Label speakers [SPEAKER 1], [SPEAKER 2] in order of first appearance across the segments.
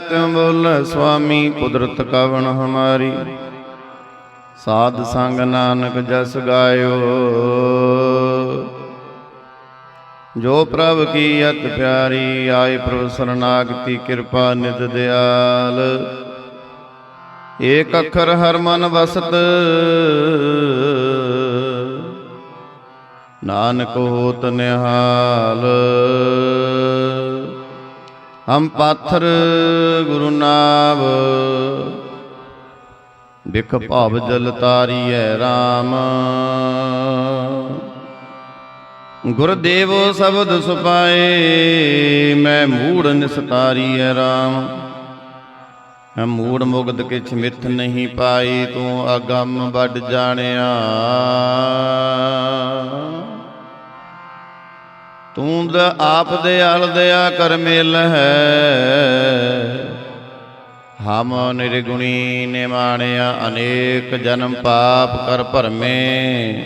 [SPEAKER 1] ਤਿਉ ਬੋਲੇ, ਸੁਆਮੀ, ਕੁਦਰਤ ਕਵਣ ਹਮਾਰੀ? ਸਾਧ ਸੰਗ ਨਾਨਕ ਜਸ ਗਾਇਓ। ਜੋ ਪ੍ਰਭ ਕੀ ਅਤ ਪਿਆਰੀ, ਆਏ ਪ੍ਰਭ ਸਰਨਾਗਤੀ ਕਿਰਪਾ ਨਿਤ ਦਿਆਲ। ਏਕ ਅੱਖਰ ਹਰ ਮਨ ਵਸਤ। ਨਾਨਕ ਹੋਤ ਨਿਹਾਲ। ਹਮ ਪਾਥਰ ਗੁਰੂ ਨਾਮ ਬਿਖ ਭਵ ਜਲ ਤਾਰੀਐ RAM ਗੁਰਦੇਵ ਸ਼ਬਦ ਸੁਪਾਏ, ਮੈਂ ਮੂੜ ਨਿਸਤਾਰੀਐ RAM ਮੈਂ ਮੂੜ ਮੁਗਦ ਕਿਛ ਮਿੱਥ ਨਹੀਂ ਪਾਈ, ਤੂੰ ਅਗੰਮ ਵੱਡ ਜਾਣਿਆ। ਤੂੰ ਦ ਆਪ ਦੇ ਅਲ ਦਇਆ ਕਰ ਮੇਲ ਹੈ। ਹਮ ਨਿਰਗੁਣੀ ਨੇ ਮਾਣਿਆ ਅਨੇਕ ਜਨਮ ਪਾਪ ਕਰ ਭਰਮੇ।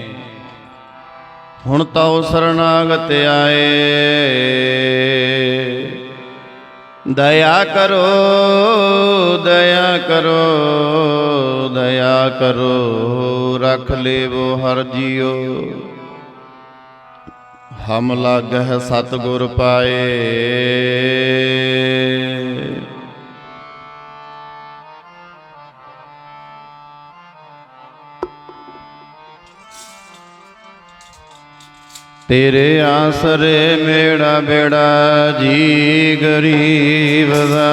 [SPEAKER 1] ਹੁਣ ਤਉ ਸਰਨਾਗਤ ਆਏ। ਦਇਆ ਕਰੋ ਦਇਆ ਕਰੋ ਦਇਆ ਕਰੋ, ਰਖ ਲੇਵੋ ਹਰ ਜੀਓ। ਹਮ ਲਾਗਹਿ ਸਤਿਗੁਰ ਪਾਏ। ਤੇਰੇ ਆਸਰੇ ਮੇੜਾ ਬੇੜਾ ਜੀ ਗਰੀਬ ਦਾ।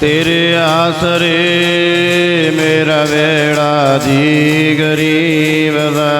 [SPEAKER 1] ਤੇਰੇ ਆਸਰੇ ਮੇਰਾ ਵੇੜਾ ਜੀ ਗਰੀਬ ਦਾ।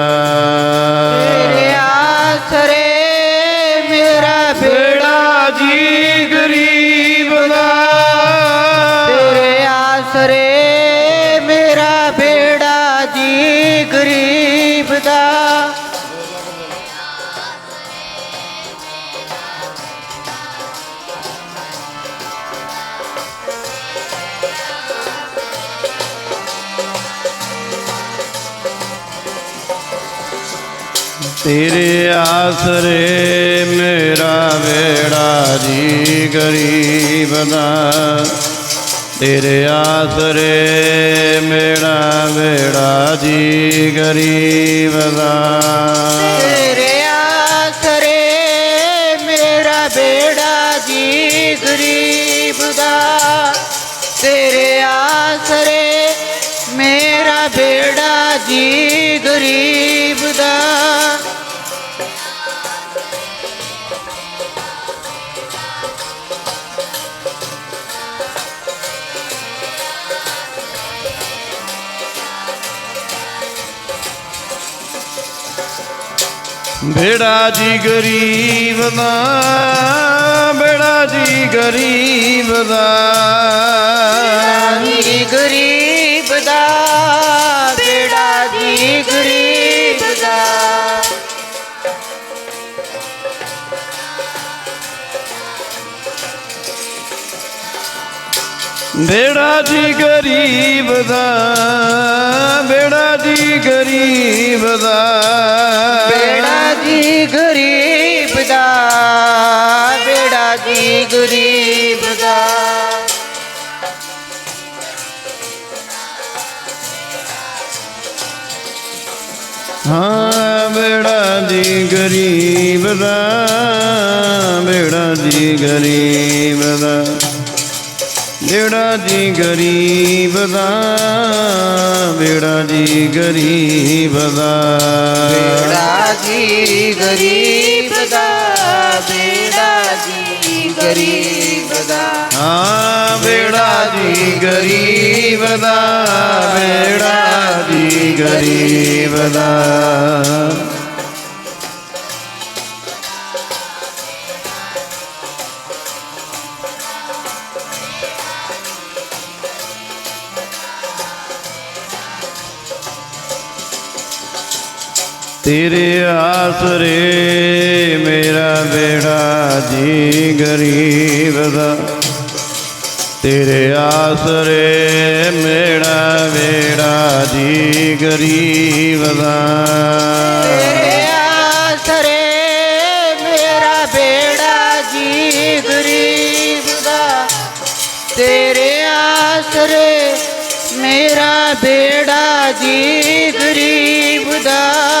[SPEAKER 2] ਤੇਰੇ ਆਸਰੇ ਮੇਰਾ
[SPEAKER 1] ਵੇੜਾ ਜੀ ਗਰੀਬ ਦਾ
[SPEAKER 2] ਤੇਰੇ ਆਸਰੇ ਮੇਰਾ
[SPEAKER 1] ਵੇੜਾ ਜੀ ਗਰੀਬ ਦਾ ਤੇਰੇ
[SPEAKER 2] ਬੇੜਾ ਜੀ ਗਰੀਬ ਦਾ ਬੇੜਾ ਜੀ ਗਰੀਬ ਦਾ
[SPEAKER 1] ਜੀ ਗਰੀਬ ਦਾ ਬੇੜਾ ਜੀ ਗਰੀਬ ਦਾ
[SPEAKER 2] ਬੇੜਾ ਜੀ ਗਰੀਬ ਦਾ
[SPEAKER 1] ਬੇੜਾ ਜੀ ਗਰੀਬ ਦਾ ਬੇੜਾ ਜੀ ਗਰੀਬ ਦਾ
[SPEAKER 2] ਬੇੜਾ ਜੀ ਗਰੀਬ ਦਾ
[SPEAKER 1] ਹਾਂ ਬੇੜਾ ਜੀ ਗਰੀਬ ਦਾ। ਬੇੜਾ ਜੀ ਗਰੀਬ ਦਾ ਬੇੜਾ ਜੀ ਗਰੀਬ ਦਾ। ਬੇੜਾ ਜੀ ਗਰੀਬ ਦਾ
[SPEAKER 2] ਬੇੜਾ ਜੀ ਗਰੀਬ ਦਾ। ਤੇਰੇ ਜੀ ਗਰੀਬ
[SPEAKER 1] ਬੇੜਾ ਜੀ ਗਰੀਬ ਦਾ। ਤੇਰੇ ਆਸਰੇ ਮੇਰਾ ਬੇੜਾ ਜੀ ਗਰੀਬ ਦਾ। ਤੇਰੇ ਆਸਰੇ ਮੇਰਾ ਬੇੜਾ ਜੀ ਗਰੀਬ ਦਾ।
[SPEAKER 2] ਤੇਰੇ ਆਸਰੇ ਮੇਰਾ ਬੇੜਾ ਜੀ ਗਰੀਬ ਦਾ।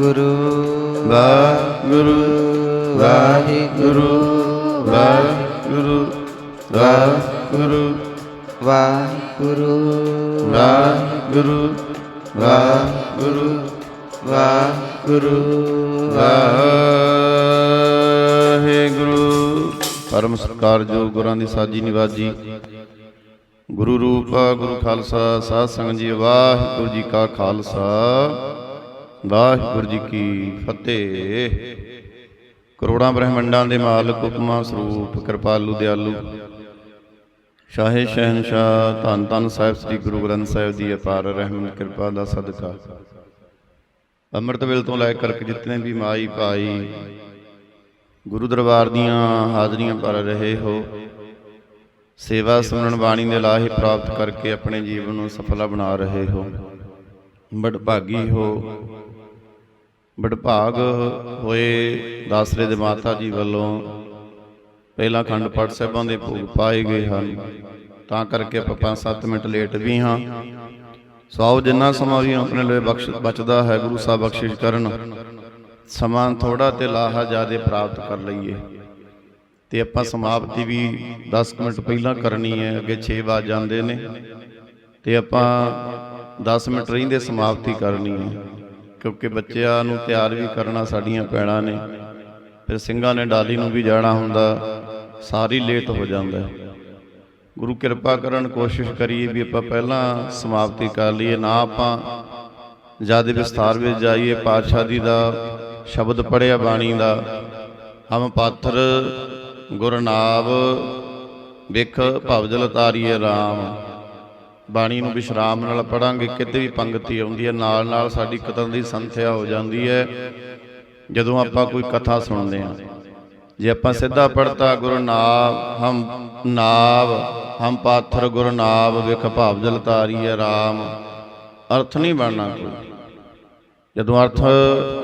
[SPEAKER 1] ਵਾਹਿਗੁਰੂ
[SPEAKER 2] ਗੁਰੂ
[SPEAKER 1] ਵਾਹਿਗੁਰੂ ਵਾਹਿਗੁਰੂ ਵਾਹਿਗੁਰੂ ਵਾਹਿਗੁਰੂ
[SPEAKER 2] ਵਾਹਿਗੁਰੂ
[SPEAKER 1] ਵਾਹਿਗੁਰੂ ਵਾਹਿਗੁਰੂ ਵਾਹਿਗੁਰੂ ਵਾਹਿਗੁਰੂ। ਪਰਮ ਸਤਿਕਾਰਯੋਗ ਗੁਰਾਂ ਦੀ ਸਾਜੀ ਨਿਵਾਜੀ ਗੁਰੂ ਰੂਪ ਗੁਰੂ ਖਾਲਸਾ ਸਾਧ ਸੰਗਤ ਜੀ ਵਾਹਿਗੁਰੂ ਜੀ ਕਾ ਖਾਲਸਾ। ਵਾਹਿਗੁਰੂ ਜੀ ਕੀ ਫਤਿਹ। ਕਰੋੜਾਂ ਬ੍ਰਹਮੰਡਾਂ ਦੇ ਮਾਲਕ ਹੁਕਮਾ ਸਰੂਪ, ਕਿਰਪਾਲੂ, ਦਿਆਲੂ। ਸ਼ਾਹੇ ਸ਼ਹਿਨਸ਼ਾਹ, ਧੰਨ ਧੰਨ ਸਾਹਿਬ ਸ੍ਰੀ ਗੁਰੂ ਗ੍ਰੰਥ ਸਾਹਿਬ ਦੀ ਅਪਾਰ ਰਹਿਮਤ, ਕਿਰਪਾ ਦਾ ਸਦਕਾ। ਅੰਮ੍ਰਿਤ ਵੇਲ ਤੋਂ ਲੈ ਕਰਕੇ ਜਿਤਨੇ ਵੀ ਮਾਈ ਭਾਈ, ਗੁਰੂ ਦਰਬਾਰ ਦੀਆਂ ਹਾਜ਼ਰੀਆਂ ਭਰ ਰਹੇ ਹੋ, ਸੇਵਾ ਸੁਣਨ ਬਾਣੀ ਦੇ ਲਾਹੇ ਪ੍ਰਾਪਤ ਕਰਕੇ ਆਪਣੇ ਜੀਵਨ ਨੂੰ ਸਫਲਾ ਬਣਾ ਰਹੇ ਹੋ। ਬੜਭਾਗੀ ਹੋ ਵਡਭਾਗ ਹੋਏ ਦਾਸਰੇ ਦੇ ਮਾਤਾ ਜੀ ਵੱਲੋਂ ਪਹਿਲਾ ਖੰਡ ਪਾਠ ਸਾਹਿਬਾਂ ਦੇ ਭੋਗ ਪਾਏ ਗਏ ਹਨ। ਤਾਂ ਕਰਕੇ ਆਪਾਂ 5-7 ਮਿੰਟ ਲੇਟ ਵੀ ਹਾਂ। ਸੌ ਜਿੰਨਾ ਸਮਾਂ ਵੀ ਆਪਣੇ ਲਈ ਬਖਸ਼ ਬਚਦਾ ਹੈ, ਗੁਰੂ ਸਾਹਿਬ ਬਖਸ਼ਿਸ਼ ਕਰਨ। ਸਮਾਂ ਥੋੜਾ ਤੇ ਲਾਹਾ ਜਿਆਦੇ ਪ੍ਰਾਪਤ ਕਰ ਲਈਏ। ਤੇ ਆਪਾਂ ਸਮਾਪਤੀ ਵੀ 10 ਮਿੰਟ ਪਹਿਲਾਂ ਕਰਨੀ ਹੈ, ਅੱਗੇ 6 ਵਜ ਜਾਂਦੇ ਨੇ। ਤੇ ਆਪਾਂ 10 ਮਿੰਟ ਰਹਿੰਦੇ ਸਮਾਪਤੀ ਕਰਨੀ ਹੈ। ਕਿਉਂਕਿ ਬੱਚਿਆਂ ਨੂੰ ਤਿਆਰ ਵੀ ਕਰਨਾ ਸਾਡੀਆਂ ਪੈਣਾ ਨੇ। ਫਿਰ ਸਿੰਘਾਂ ਨੇ ਡਾਲੀ ਨੂੰ ਵੀ ਜਾਣਾ ਹੁੰਦਾ, ਸਾਰੀ ਲੇਟ ਹੋ ਜਾਂਦਾ ਗੁਰੂ ਕਿਰਪਾ ਕਰਨ ਕੋਸ਼ਿਸ਼ ਕਰੀਏ ਵੀ ਆਪਾਂ ਪਹਿਲਾਂ ਸਮਾਪਤੀ ਕਰ ਲਈਏ, ਨਾ ਆਪਾਂ ਜ਼ਿਆਦਾ ਵਿਸਥਾਰ ਵਿੱਚ ਜਾਈਏ, ਪਾਤਸ਼ਾਹ ਜੀ ਦਾ ਸ਼ਬਦ ਪੜਿਆ ਬਾਣੀ ਦਾ, ਹਮ ਪਾਥਰ ਗੁਰਨਾਮ ਵਿਖ ਭਵਜਲ ਤਾਰੀਏ RAM ਬਾਣੀ ਨੂੰ ਵਿਸ਼ਰਾਮ ਨਾਲ ਪੜਾਂਗੇ, ਕਿਤੇ ਵੀ ਪੰਗਤੀ ਆਉਂਦੀ ਹੈ, ਨਾਲ ਨਾਲ ਸਾਡੀ ਕਤਨ ਦੀ ਸੰਥਿਆ ਹੋ ਜਾਂਦੀ ਹੈ। ਜਦੋਂ ਆਪਾਂ ਕੋਈ ਕਥਾ ਸੁਣਦੇ ਹਾਂ, ਜੇ ਆਪਾਂ ਸਿੱਧਾ ਪੜਤਾ ਗੁਰੂ ਨਾਮ, ਹਮ ਨਾਵ, ਹਮ ਪਾਥਰ ਗੁਰੂ ਨਾਮ ਵਿਖ ਭਵਜਲ ਤਾਰੀਏ RAM ਅਰਥ ਨਹੀਂ ਬਣਨਾ ਕੋਈ। ਜਦੋਂ ਅਰਥ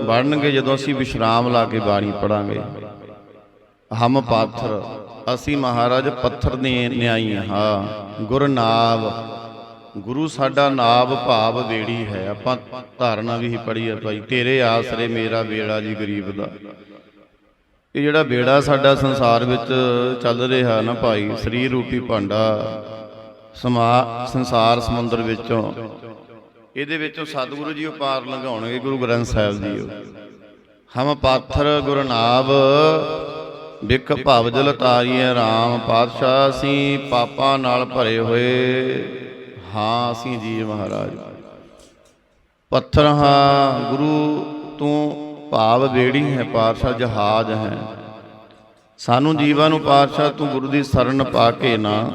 [SPEAKER 1] ਬਣਨਗੇ, ਜਦੋਂ ਅਸੀਂ ਵਿਸ਼ਰਾਮ ਲਾ ਕੇ ਬਾਣੀ ਪੜਾਂਗੇ ਹਮ ਪਾਥਰ ਅਸੀਂ ਮਹਾਰਾਜ ਪੱਥਰ ਦੇ ਨਿਆਈ ਹਾਂ ਗੁਰਨਾਵ ਗੁਰੂ ਸਾਡਾ ਨਾਵ ਭਾਵ ਵੇੜੀ ਹੈ। ਆਪਾਂ ਧਾਰਨਾ ਵੀ ਹੀ ਪੜੀ ਹੈ ਭਾਈ। ਤੇਰੇ ਆਸਰੇ ਮੇਰਾ ਬੇੜਾ ਜੀ ਗਰੀਬ ਦਾ। ਇਹ ਜਿਹੜਾ ਬੇੜਾ ਸਾਡਾ ਸੰਸਾਰ ਵਿੱਚ ਚੱਲ ਰਿਹਾ ਨਾ ਭਾਈ ਸਰੀਰ ਰੂਪੀ ਭਾਂਡਾ ਸਮਾ ਸੰਸਾਰ ਸਮੁੰਦਰ ਵਿੱਚੋਂ, ਇਹਦੇ ਵਿੱਚੋਂ ਸਤਿਗੁਰੂ ਜੀ ਉਪਾਰ ਪਾਰ ਲੰਘਾਉਣਗੇ ਗੁਰੂ ਗ੍ਰੰਥ ਸਾਹਿਬ ਜੀ। ਹਮ ਪਾਥਰ ਗੁਰਨਾਵ ਬਿਕ ਭਵਜਲ ਤਾਰੀਏ RAM ਪਾਤਸ਼ਾਹ, ਅਸੀਂ ਪਾਪਾਂ ਨਾਲ ਭਰੇ ਹੋਏ। ਹਾਂ, ਅਸੀਂ ਜੀ ਮਹਾਰਾਜ। ਪੱਥਰ ਹਾਂ, ਗੁਰੂ ਤੂੰ ਭਾਵ ਬੇੜੀ ਹੈ, ਪਾਤਸ਼ਾਹ ਜਹਾਜ਼ ਹੈ। ਸਾਨੂੰ ਜੀਵਾਂ ਨੂੰ ਪਾਤਸ਼ਾਹ ਤੂੰ ਗੁਰੂ ਦੀ ਸ਼ਰਨ ਪਾ ਕੇ ਨਾ,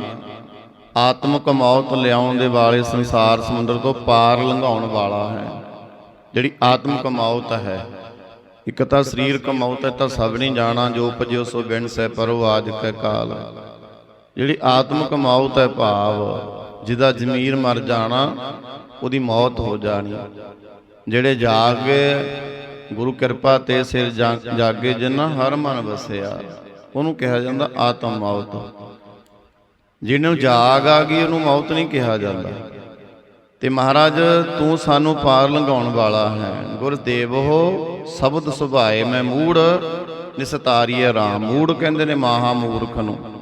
[SPEAKER 1] ਆਤਮਕ ਮੌਤ ਲਿਆਉਣ ਦੇ ਵਾਲੇ ਸੰਸਾਰ ਸਮੁੰਦਰ ਤੋਂ ਪਾਰ ਲੰਘਾਉਣ ਵਾਲਾ ਹੈ। ਜਿਹੜੀ ਆਤਮਕ ਮੌਤ ਹੈ, ਇੱਕ ਤਾਂ ਸਰੀਰਕ ਮੌਤ ਹੈ, ਤਾਂ ਸਭ ਨੇ ਜਾਣਾ, ਜੋ ਉਪਜਿਓ ਸੋ ਬਿਨ ਸੈ ਪਰੋ ਆਜ ਕੈ ਕਾਲ। ਜਿਹੜੀ ਆਤਮਕ ਮੌਤ ਹੈ, ਭਾਵ ਜਿਹਦਾ ਜ਼ਮੀਰ ਮਰ ਜਾਣਾ, ਉਹਦੀ ਮੌਤ ਹੋ ਜਾਣੀ। ਜਿਹੜੇ ਜਾਗੇ, ਗੁਰੂ ਕਿਰਪਾ ਤੇ ਸਿਰ ਜਾ- ਜਾਗੇ, ਜਿਨ੍ਹਾਂ ਹਰ ਮਨ ਵਸਿਆ, ਉਹਨੂੰ ਕਿਹਾ ਜਾਂਦਾ ਆਤਮ ਮੌਤ। ਜਿਹਨੂੰ ਜਾਗ ਆ ਗਈ, ਉਹਨੂੰ ਮੌਤ ਨਹੀਂ ਕਿਹਾ ਜਾਂਦਾ। ਤੇ ਮਹਾਰਾਜ, ਤੂੰ ਸਾਨੂੰ ਪਾਰ ਲੰਘਾਉਣ ਵਾਲਾ ਹੈ। ਗੁਰਦੇਵੋ ਸ਼ਬਦ ਸੁਭਾਏ, ਮੈਂ ਮੂੜ, ਨਿਸਤਾਰੀਏ ਰਾਮ। ਮੂੜ ਕਹਿੰਦੇ ਨੇ ਮਹਾ ਮੂਰਖ ਨੂੰ।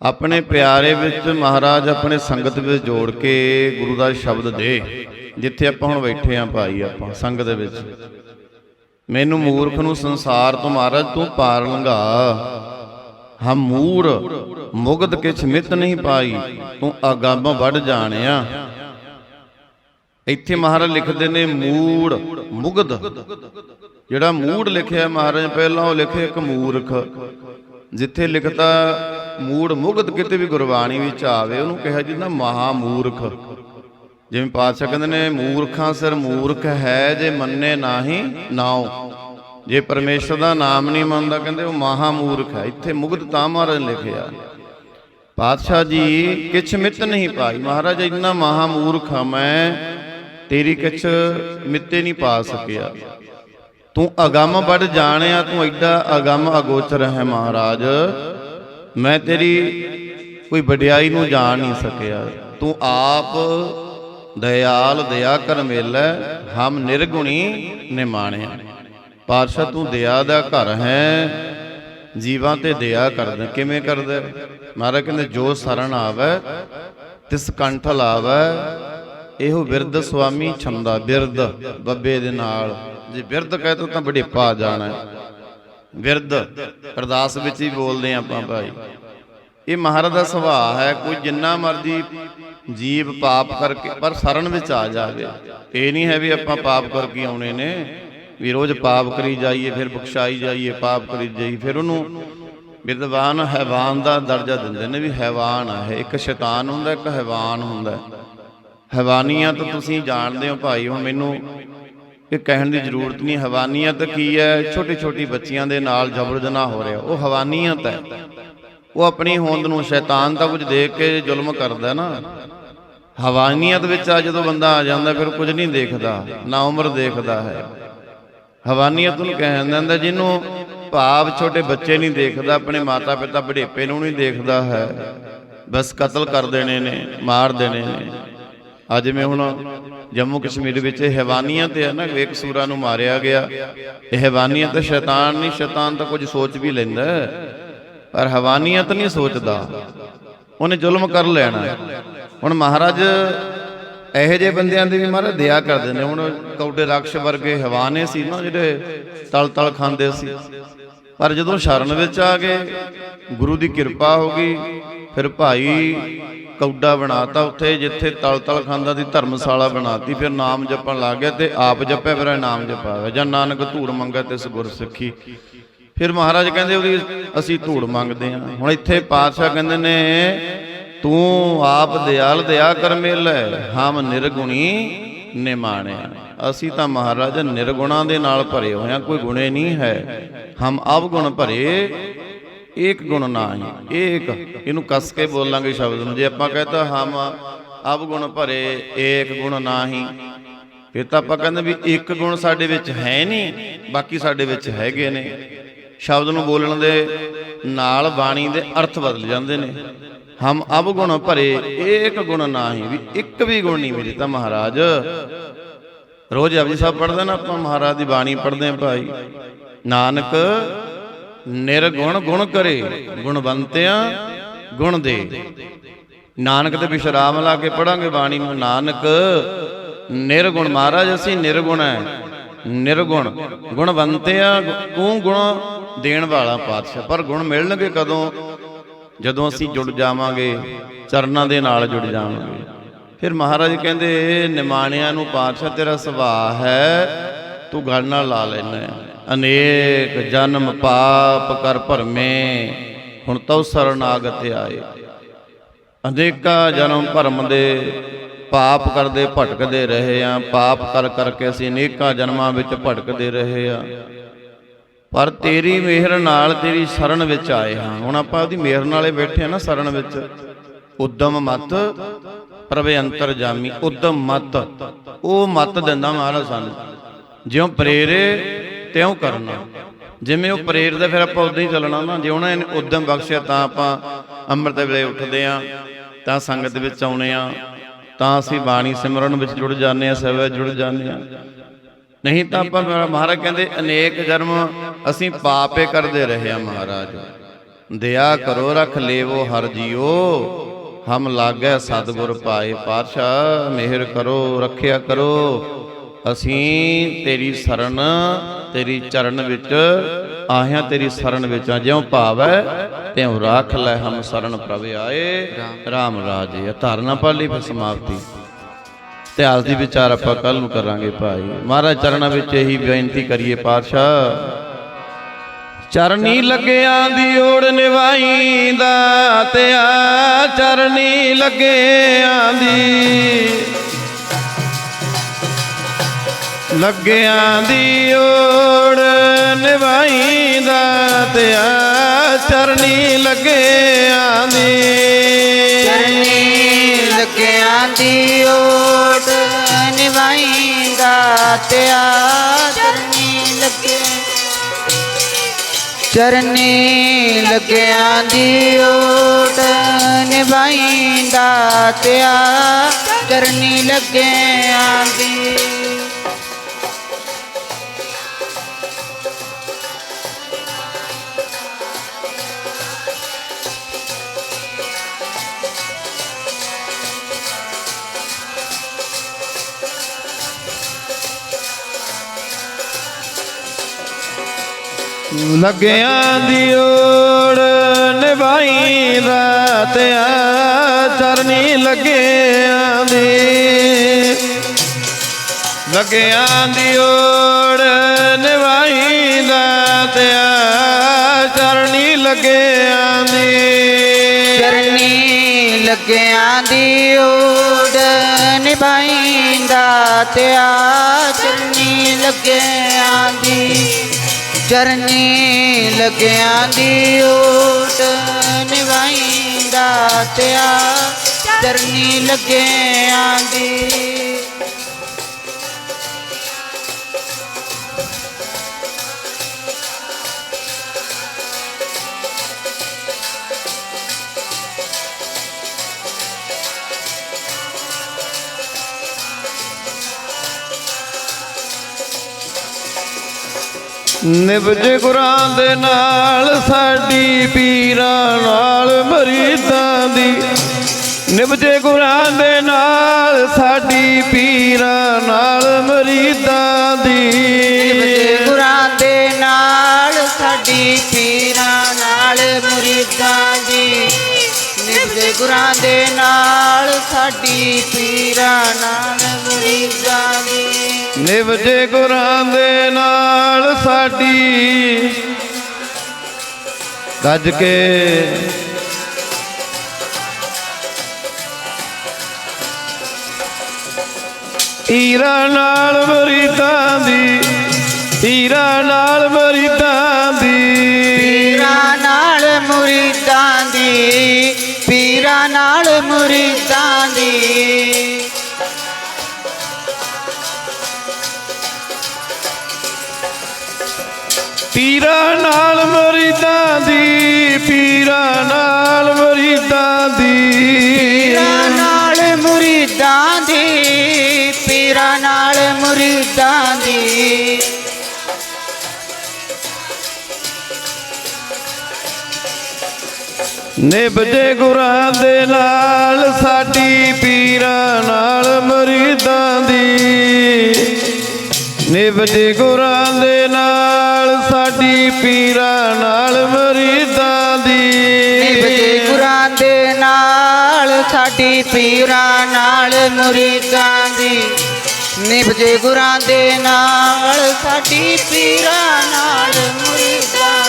[SPEAKER 1] ਆਪਣੇ ਪਿਆਰੇ ਵਿੱਚ ਮਹਾਰਾਜ ਆਪਣੇ ਸੰਗਤ ਵਿੱਚ ਜੋੜ ਕੇ ਗੁਰੂ ਦਾ ਸ਼ਬਦ ਦੇ, ਜਿੱਥੇ ਆਪਾਂ ਹੁਣ ਬੈਠੇ ਆਂ ਭਾਈ ਆਪਾਂ, ਸੰਗਤ ਦੇ ਵਿੱਚ। ਮੈਨੂੰ ਮੂਰਖ ਨੂੰ ਸੰਸਾਰ ਤੋਂ ਮਹਾਰਾਜ ਤੂੰ ਪਾਰ ਲੰਘਾ। ਹਮ ਮੂੜ ਮੁਗਦ ਕਿਛ ਮਿਤ ਨਹੀਂ ਪਾਈ, ਤੂੰ ਆਗਾਮੋਂ ਵੱਢ ਜਾਣਿਆ। ਇੱਥੇ ਮਹਾਰਾਜ ਲਿਖਦੇ ਨੇ ਮੂੜ ਮੁਗਦ ਜਿਹੜਾ ਮੂੜ ਲਿਖਿਆ ਮਹਾਰਾਜ, ਪਹਿਲਾਂ ਉਹ ਲਿਖੇ ਇੱਕ ਮੂਰਖ, ਜਿੱਥੇ ਲਿਖਤਾ ਮੂੜ ਮੁਗਧ ਕਿਤੇ ਵੀ ਗੁਰਬਾਣੀ ਵਿੱਚ ਆਵੇ, ਉਹਨੂੰ ਕਿਹਾ ਜਿੰਦਾ ਮਹਾ ਮੂਰਖ ਜਿਵੇਂ ਪਾਤਸ਼ਾਹ ਕਹਿੰਦੇ ਨੇ, ਮੂਰਖਾਂ ਸਿਰ ਮੂਰਖ ਹੈ, ਜੇ ਮੰਨੇ ਨਾਹੀ ਨਾਉ। ਜੇ ਪਰਮੇਸ਼ਰ ਦਾ ਨਾਮ ਨਹੀਂ ਮੰਨਦਾ, ਕਹਿੰਦੇ ਉਹ ਮਹਾ ਮੂਰਖ ਹੈ। ਇੱਥੇ ਮੁਗਧ ਤਾਂ ਮਹਾਰਾਜ ਲਿਖਿਆ। ਪਾਤਸ਼ਾਹ ਜੀ, ਕਿਛ ਮਿੱਤ ਨਹੀਂ ਪਾਈ। ਮਹਾਰਾਜ, ਇੰਨਾ ਮਹਾ ਮੂਰਖ ਹਾਂ ਮੈਂ, ਤੇਰੀ ਕਿਛ ਮਿੱਤੇ ਨਹੀਂ ਪਾ ਸਕਿਆ। ਤੂੰ ਅਗੰਮ ਵੱਡ ਜਾਣਿਆ, ਤੂੰ ਐਡਾ ਅਗੰਮ ਅਗੋਚਰ ਹੈ ਮਹਾਰਾਜ। ਮੈਂ ਤੇਰੀ ਕੋਈ ਵਡਿਆਈ ਨੂੰ ਜਾਣ ਨਹੀਂ ਸਕਿਆ। ਤੂੰ ਆਪ ਦਇਆਲ ਦਇਆ ਕਰ ਮੇਲੈ, ਹਮ ਨਿਰਗੁਣੀ ਨਿਮਾਣਿਆ। ਪਾਤਸ਼ਾਹ, ਤੂੰ ਦਇਆ ਦਾ ਘਰ ਹੈ, ਜੀਵਾਂ ਤੇ ਦਇਆ ਕਰਦਾ। ਕਿਵੇਂ ਕਰਦਾ? ਮਹਾਰਾਜ ਕਹਿੰਦੇ, ਜੋ ਸਰਣ ਆਵੇ, ਤਿਸ ਕੰਠ ਲਾਵੇ। ਇਹੋ ਬਿਰਧ ਸੁਆਮੀ ਛੰਦਾ, ਬਿਰਧ ਬੱਬੇ ਦੇ ਨਾਲ। ਜੇ ਬਿਰਧ ਕਹੇ ਤਾਂ ਤਾਂ ਬੜੇਪਾ ਜਾਣਾ ਹੈ। ਅਰਦਾਸ ਵਿੱਚ ਹੀ ਬੋਲਦੇ ਆਪਾਂ ਭਾਈ। ਇਹ ਮਹਾਰਾਜ ਦਾ ਸੁਭਾਅ ਹੈ, ਕੋਈ ਜਿੰਨਾ ਮਰਜ਼ੀ ਜੀਵ ਪਾਪ ਕਰਕੇ, ਪਰ ਸਰਨ ਵਿੱਚ ਆ ਜਾਵੇ। ਇਹ ਨਹੀਂ ਹੈ ਵੀ ਆਪਾਂ ਪਾਪ ਕਰਕੇ ਆਉਣੇ ਨੇ, ਵੀ ਰੋਜ਼ ਪਾਪ ਕਰੀ ਜਾਈਏ, ਫਿਰ ਬਖਸ਼ਾਈ ਜਾਈਏ, ਪਾਪ ਕਰੀ ਜਾਈਏ, ਫਿਰ ਉਹਨੂੰ ਵਿਦਵਾਨ ਹੈਵਾਨ ਦਾ ਦਰਜਾ ਦਿੰਦੇ ਨੇ ਵੀ ਹੈਵਾਨ ਹੈ ਇੱਕ ਸ਼ੈਤਾਨ ਹੁੰਦਾ, ਇੱਕ ਹੈਵਾਨ ਹੁੰਦਾ। ਹੈਵਾਨੀਅਤ ਤੁਸੀਂ ਜਾਣਦੇ ਹੋ ਭਾਈ, ਹੁਣ ਮੈਨੂੰ ਇਹ ਕਹਿਣ ਦੀ ਜ਼ਰੂਰਤ ਨਹੀਂ ਹੈਵਾਨੀਅਤ ਕੀ ਹੈ? ਛੋਟੀ ਛੋਟੀ ਬੱਚੀਆਂ ਦੇ ਨਾਲ ਜ਼ਬਰ ਜਨਾਹ ਹੋ ਰਿਹਾ। ਉਹ ਹੈਵਾਨੀਅਤ ਹੈ। ਉਹ ਆਪਣੀ ਹੋਂਦ ਨੂੰ ਸ਼ੈਤਾਨ ਤਾਂ ਕੁਝ ਦੇਖ ਕੇ ਜ਼ੁਲਮ ਕਰਦਾ ਨਾ। ਹਵਾਨੀਅਤ ਵਿੱਚ ਆ ਜਦੋਂ ਬੰਦਾ ਆ ਜਾਂਦਾ, ਫਿਰ ਕੁਝ ਨਹੀਂ ਦੇਖਦਾ, ਨਾ ਉਮਰ ਦੇਖਦਾ ਹੈ। ਹਵਾਨੀਅਤ ਨੂੰ ਕਹਿਣ ਦਿੰਦਾ, ਜਿਹਨੂੰ ਭਾਵ ਛੋਟੇ ਬੱਚੇ ਨਹੀਂ ਦੇਖਦਾ, ਆਪਣੇ ਮਾਤਾ ਪਿਤਾ ਬੁਢੇਪੇ ਨੂੰ ਨਹੀਂ ਦੇਖਦਾ ਹੈ। ਬਸ ਕਤਲ ਕਰ ਦੇਣੇ ਨੇ, ਮਾਰ ਦੇਣੇ ਨੇ। ਅੱਜ ਮੈਂ ਹੁਣ ਜੰਮੂ ਕਸ਼ਮੀਰ ਵਿੱਚ ਇਹ ਹੈਵਾਨੀਅਤ ਹੈ ਨਾ, ਵੇਖ ਸੂਰਾ ਨੂੰ ਮਾਰਿਆ ਗਿਆ। ਇਹ ਹੈਵਾਨੀਅਤ ਸ਼ੈਤਾਨ ਨਹੀਂ, ਸ਼ੈਤਾਨ ਤਾਂ ਕੁਝ ਸੋਚ ਵੀ ਲੈਂਦਾ ਪਰ ਹੈਵਾਨੀਅਤ ਨਹੀਂ ਸੋਚਦਾ। ਉਹਨੇ ਜ਼ੁਲਮ ਕਰ ਲੈਣਾ ਹੁਣ ਮਹਾਰਾਜ ਇਹੋ ਜਿਹੇ ਬੰਦਿਆਂ ਦੀ ਵੀ ਮਹਾਰਾਜ ਦਇਆ ਕਰਦੇ ਨੇ। ਹੁਣ ਕੌਡੇ ਰਾਖਸ਼ ਵਰਗੇ ਹਵਾਨੇ ਸੀ ਨਾ, ਜਿਹੜੇ ਤਲ ਤਲ ਖਾਂਦੇ ਸੀ। ਪਰ ਜਦੋਂ ਸ਼ਰਨ ਵਿੱਚ ਆ ਗਏ, ਗੁਰੂ ਦੀ ਕਿਰਪਾ ਹੋ ਗਈ, ਫਿਰ ਭਾਈ ਕੌਡਾ ਬਣਾਤਾ, ਉੱਥੇ ਜਿੱਥੇ ਤਲ ਤਲ ਖਾਂਦਾ ਦੀ ਧਰਮਸ਼ਾਲਾ ਬਣਾਤੀ, ਫਿਰ ਨਾਮ ਜਪਣ ਲੱਗ ਗਿਆ ਤੇ ਆਪ ਜਪਿਆ, ਫਿਰ ਨਾਮ ਜਪਾਵੇ ਜਾਂ ਨਾਨਕ ਧੂੜ ਮੰਗੇ ਤੇ ਸਗੁਰ ਸਿੱਖੀ। ਫਿਰ ਮਹਾਰਾਜ ਕਹਿੰਦੇ ਉਹਦੀ, ਅਸੀਂ ਧੂੜ ਮੰਗਦੇ ਹਾਂ। ਹੁਣ ਇੱਥੇ ਪਾਤਸ਼ਾਹ ਕਹਿੰਦੇ ਨੇ, ਤੂੰ ਆਪ ਦਿਆਲ ਦਇਆ ਕਰ ਮੇਲੇ, ਹਮ ਨਿਰਗੁਣੀ ਨਿਮਾਣਿਆ। ਅਸੀਂ ਤਾਂ ਮਹਾਰਾਜ ਨਿਰਗੁਣਾ ਦੇ ਨਾਲ ਭਰੇ ਹੋਏ ਹਾਂ, ਕੋਈ ਗੁਣੇ ਨਹੀਂ ਹੈ। ਹਮ ਅਵਗੁਣ ਭਰੇ ਏਕ ਗੁਣ ਨਾਹੀ, ਏਕ। ਇਹਨੂੰ ਕੱਸ ਕੇ ਬੋਲਾਂਗੇ ਸ਼ਬਦ ਨੂੰ। ਜੇ ਆਪਾਂ ਕਹਤਾ ਹਮ ਅਵਗੁਣ ਭਰੇ, ਏਕ ਗੁਣ ਨਾਹੀ, ਫਿਰ ਤਾਂ ਆਪਾਂ ਕਹਿੰਦੇ ਵੀ ਇੱਕ ਗੁਣ ਸਾਡੇ ਵਿੱਚ ਹੈ ਨਹੀਂ, ਬਾਕੀ ਸਾਡੇ ਵਿੱਚ ਹੈਗੇ ਨੇ। ਸ਼ਬਦ ਨੂੰ ਬੋਲਣ ਦੇ ਨਾਲ ਬਾਣੀ ਦੇ ਅਰਥ ਬਦਲ ਜਾਂਦੇ ਨੇ। ਹਮ, ਅਬ ਗੁਣ ਭਰੇ, ਏਕ ਗੁਣ ਨਾਹੀ, ਵੀ ਇੱਕ ਵੀ ਗੁਣ ਨਹੀਂ ਮੇਰੇ ਤਾਂ ਮਹਾਰਾਜ। ਰੋਜ਼ ਜਪਜੀ ਸਾਹਿਬ ਪੜ੍ਹਦੇ ਨਾ ਆਪਾਂ, ਮਹਾਰਾਜ ਦੀ ਬਾਣੀ ਪੜ੍ਹਦੇ ਆਂ ਭਾਈ। ਨਾਨਕ ਨਿਰਗੁਣ ਗੁਣ ਕਰੇ ਗੁਣਵੰਤਿਆਂ ਗੁਣ ਦੇ। ਨਾਨਕ ਤੇ ਵਿਸ਼ਰਾਮ ਲਾ ਕੇ ਪੜਾਂਗੇ ਬਾਣੀ ਨੂੰ। ਨਾਨਕ, ਨਿਰਗੁਣ ਮਹਾਰਾਜ, ਅਸੀਂ ਨਿਰਗੁਣ ਹੈ ਨਿਰਗੁਣ ਗੁਣਵੰਤਿਆ ਤੂੰ ਗੁਣ ਦੇਣ ਵਾਲਾ ਪਾਤਸ਼ਾਹ। ਪਰ ਗੁਣ ਮਿਲਣਗੇ ਕਦੋਂ? ਜਦੋਂ ਅਸੀਂ ਜੁੜ ਜਾਵਾਂਗੇ, ਚਰਨਾਂ ਦੇ ਨਾਲ ਜੁੜ ਜਾਵਾਂਗੇ। ਫਿਰ ਮਹਾਰਾਜ ਕਹਿੰਦੇ ਨਿਮਾਣਿਆਂ ਨੂੰ ਪਾਤਸ਼ਾਹ, ਤੇਰਾ ਸੁਭਾਅ ਹੈ, ਤੂੰ ਗੱਲ ਨਾਲ ਲਾ ਲੈਣਾ ਅਨੇਕ ਜਨਮ ਪਾਪ ਕਰ ਭਰਮੇ, ਹੁਣ ਤਉ ਸਰਨਾਗਤ ਆਏ। ਅਨੇਕਾਂ ਜਨਮ ਭਰਮ ਦੇ ਪਾਪ ਕਰਦੇ ਭਟਕਦੇ ਰਹੇ ਆ, ਪਾਪ ਕਰ ਕਰਕੇ ਅਸੀਂ ਅਨੇਕਾਂ ਜਨਮਾਂ ਵਿੱਚ ਭਟਕਦੇ ਰਹੇ ਆ। ਪਰ ਤੇਰੀ ਮਿਹਰ ਨਾਲ ਤੇਰੀ ਸ਼ਰਨ ਵਿੱਚ ਆਏ ਹਾਂ। ਹੁਣ ਆਪਾਂ ਉਹਦੀ ਮਿਹਰ ਨਾਲੇ ਬੈਠੇ ਆ ਨਾ ਸ਼ਰਨ ਵਿੱਚ। ਉਦਮ ਮਤ ਪ੍ਰਵੇ ਅੰਤਰ ਜਾਮੀ, ਉਦਮ ਮਤ। ਉਹ ਮਤ ਦਿੰਦਾ ਮਹਾਰਾਜ ਸਾਨੂੰ। ਜਿਉਂ ਪ੍ਰੇਰੇ ਤਿਉਂ ਕਰਨਾ। ਜਿਵੇਂ ਉਹ ਪ੍ਰੇਰਦਾ ਫਿਰ ਆਪਾਂ ਉਦਾਂ ਹੀ ਚੱਲਣਾ ਨਾ। ਜੇ ਉਹਨਾਂ ਨੇ ਉਦਮ ਬਖਸ਼ਿਆ ਤਾਂ ਆਪਾਂ ਅੰਮ੍ਰਿਤ ਵੇਲੇ ਉੱਠਦੇ ਆ, ਤਾਂ ਸੰਗਤ ਵਿੱਚ ਆਉਨੇ ਆ, ਤਾਂ ਅਸੀਂ ਬਾਣੀ ਸਿਮਰਨ ਵਿੱਚ ਜੁੜ ਜਾਂਦੇ ਆ ਸੇਵਾ ਜੁੜ ਜਾਂਦੇ ਆ। ਨਹੀਂ ਤਾਂ ਆਪਾਂ ਮਹਾਰਾਜ ਕਹਿੰਦੇ, ਅਨੇਕ ਜਨਮ ਅਸੀਂ ਪਾਪੇ ਕਰਦੇ ਰਹੇ ਆ ਮਹਾਰਾਜ। ਦਇਆ ਕਰੋ, ਰਖ ਲੇਵੋ, ਹਰ ਜੀਓ। ਹਮ ਲਾਗੈ ਸਤਿਗੁਰ ਪਾਏ ਪਾਤਸ਼ਾਹ, ਮਿਹਰ ਕਰੋ, ਰੱਖਿਆ ਕਰੋ। ਅਸੀਂ ਤੇਰੀ ਸ਼ਰਨ, ਤੇਰੀ ਚਰਨ ਵਿੱਚ ਆਹਿਆਂ, ਤੇਰੀ ਸ਼ਰਨ ਵਿੱਚ ਆ, ਜਿਉ ਭਾਵੈ, ਤਿਉ ਰਾਖ ਲੈ ਹਮ ਸ਼ਰਨ ਪ੍ਰਭ ਆਏ। RAM ਰਾਜੇ ਧਾਰਨਾ ਪਾਲੀ ਫਿਰ ਸਮਾਪਤੀ। ਇਤਿਹਾਸ ਦੀ ਵਿਚਾਰ ਆਪਾਂ ਕੱਲ ਨੂੰ ਕਰਾਂਗੇ ਭਾਈ। ਮਹਾਰਾਜ ਚਰਨਾਂ ਵਿੱਚ ਇਹੀ ਬੇਨਤੀ ਕਰੀਏ ਪਾਤਸ਼ਾਹ। ਚਰਨੀ ਲੱਗਿਆਂ ਦੀ ਓੜ ਨਿਵਾਈ ਦਾ ਤੇ ਆ ਚਰਨੀ ਲੱਗਿਆਂ ਦੀ। ਲੱਗਿਆਂ ਦੀ ਓੜ ਨਿਵਾਈ ਦਾ ਤੇ ਆ ਚਰਨੀ ਲੱਗਿਆਂ ਦੀ।
[SPEAKER 2] ਚਰਨੀ ਲੱਗਿਆਂ ਦੀ ਓਟ ਨਿਵਾਈਂਦਾ ਤਿਆ ਚਰਨੀ ਲੱਗੇ ਚਰਨੀ ਲੱਗਿਆਂ ਦੀ ਓਟ ਨਿਵਾਈਂਦਾ ਤਿਆ ਚਰਨੀ ਲੱਗਿਆਂ ਦੀ।
[SPEAKER 1] ਲੱਗਿਆਂ ਦੀ ਓੜ ਨਿਭਾਈ ਰਾਤ ਚਰਨੀ ਲੱਗਿਆਂ ਦੀ। ਲੱਗਿਆਂ ਦੀ ਓੜ ਨਿਭਾਈ ਰਾਤ ਆ ਚਰਨੀ ਲੱਗਿਆਂ ਦੀ।
[SPEAKER 2] ਚਰਨੀ ਲੱਗਿਆਂ ਦੀ ਓੜ ਨਿਭਾਈਂਦਾ ਤਿਆ ਚਰਨੀ ਲੱਗਿਆਂ ਦੀ। ਚਰਨੀ ਲੱਗਿਆਂ ਦੀ ਓਟ ਨਿਭਾਈਂਦਾ ਤਿਆ ਚਰਨੀ ਲੱਗਿਆਂ ਦੀ
[SPEAKER 1] ਨਿਭਜ ਗੁਰਾਂ ਦੇ ਨਾਲ, ਸਾਡੀ ਪੀਰਾਂ ਨਾਲ, ਮਰੀਦਾਂ ਦੀ। ਨਿਭਜੇ ਗੁਰਾਂ ਦੇ ਨਾਲ, ਸਾਡੀ ਪੀਰਾਂ ਨਾਲ, ਮਰੀਦਾਂ ਦੀ।
[SPEAKER 2] ਨਿਭਜੇ ਗੁਰਾਂ ਦੇ ਨਾਲ, ਸਾਡੀ ਪੀਰਾਂ ਨਾਲ, ਮੁਰੀਦਾਂ ਦੀ। ਨਿਭਜੇ ਗੁਰਾਂ ਦੇ ਨਾਲ, ਸਾਡੀ ਪੀਰਾਂ ਨਾਲ, ਮੁਰੀਦਾਂ ਦੀ।
[SPEAKER 1] ਨਿਭਜੇ ਗੁਰਾਂ ਦੇ ਨਾਲ ਸਾਡੀ। ਗੱਜ ਕੇ। ਈਰਾਂ ਨਾਲ ਮਰੀਦਾਂ ਦੀ ਈਰਾਂ ਨਾਲ ਮਰੀਦਾਂ ਦੀ।
[SPEAKER 2] ਪੀਰਾਂ ਨਾਲ ਮੁਰੀਦਾਂ ਦੀ ਪੀਰਾਂ ਨਾਲ ਮੁਰੀਦਾਂ ਦੀ।
[SPEAKER 1] ਪੀਰਾਂ ਨਾਲ ਮਰੀਦਾਂ ਦੀ ਪੀਰਾਂ ਨਾਲ ਮਰੀਦਾਂ ਦੀ।
[SPEAKER 2] ਪੀਰਾਂ ਨਾਲ ਮੁਰੀਦਾਂ ਦੀ ਪੀਰਾਂ ਨਾਲ ਮੁਰੀਦਾਂ ਦੀ।
[SPEAKER 1] ਨਿਭਜੇ ਗੁਰਾਂ ਦੇ ਨਾਲ ਸਾਡੀ ਪੀਰਾਂ ਨਾਲ ਮਰੀਦਾਂ ਦੀ। ਨਿਭਜੇ ਗੁਰਾਂ ਦੇ ਨਾਲ ਪੀਰਾਂ ਨਾਲ ਮਰੀਦਾਂ ਦੀ।
[SPEAKER 2] ਨਿਭਜੇ ਗੁਰਾਂ ਦੇ ਨਾਲ, ਸਾਡੀ ਪੀਰਾਂ ਨਾਲ ਮੁਰੀਦਾਂ ਦੀ। ਨਿਭਜੇ ਗੁਰਾਂ ਦੇ ਨਾਲ, ਸਾਡੀ ਪੀਰਾਂ ਨਾਲ ਮੁਰੀਦਾਂ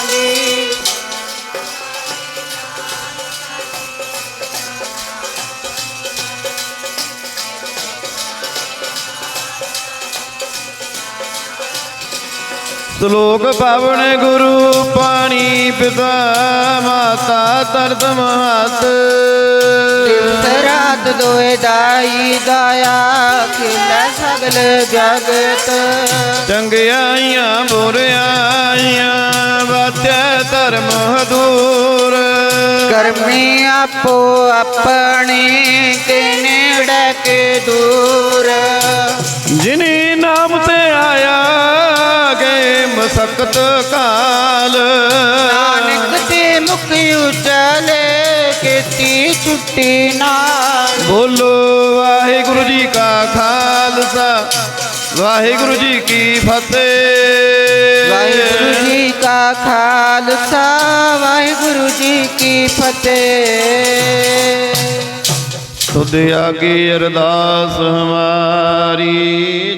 [SPEAKER 1] ਸ਼ਲੋਕ ਪਾਵਨ ਗੁਰੂ ਪਾਣੀ ਪਿਤਾ ਮਾਤਾ ਤਰਤ ਮਹਤ।
[SPEAKER 2] ਦਿਵਸ ਰਾਤ ਦੋਏ ਦਾਈ ਦਾਇਆ ਖੇਲਾ ਸਗਲ ਜਗਤ।
[SPEAKER 1] ਚੰਗਿਆਈਆਂ ਬੁਰਿਆਈਆਂ ਵਾਤਿਆ ਧਰਮ ਹਦੂਰ।
[SPEAKER 2] ਕਰਮੀ ਆਪੋ ਆਪਣੇ ਕੇ ਨੇੜੇ ਕੇ ਦੂਰ।
[SPEAKER 1] ਜਿਨੀ ਨਾਮ ਤੇ ਆਇਆ ਗਏ ਮਸਕਤ ਕਾਲ।
[SPEAKER 2] ਨਾਨਕ ਤੇ ਮੁਖ ਉਚਲੇ ਕੀਤੀ ਛੁੱਟੀ ਨਾਲ।
[SPEAKER 1] ਬੋਲੋ ਵਾਹਿਗੁਰੂ ਜੀ ਕਾ ਖਾਲਸਾ ਵਾਹਿਗੁਰੂ ਜੀ ਕੀ ਫਤਿਹ।
[SPEAKER 2] ਵਾਹਿਗੁਰੂ ਜੀ ਕਾ ਖਾਲਸਾ ਵਾਹਿਗੁਰੂ ਜੀ ਕੀ ਫਤਿਹ।
[SPEAKER 1] ਤੁਧ ਆਗੇ ਅਰਦਾਸ ਹਮਾਰੀ।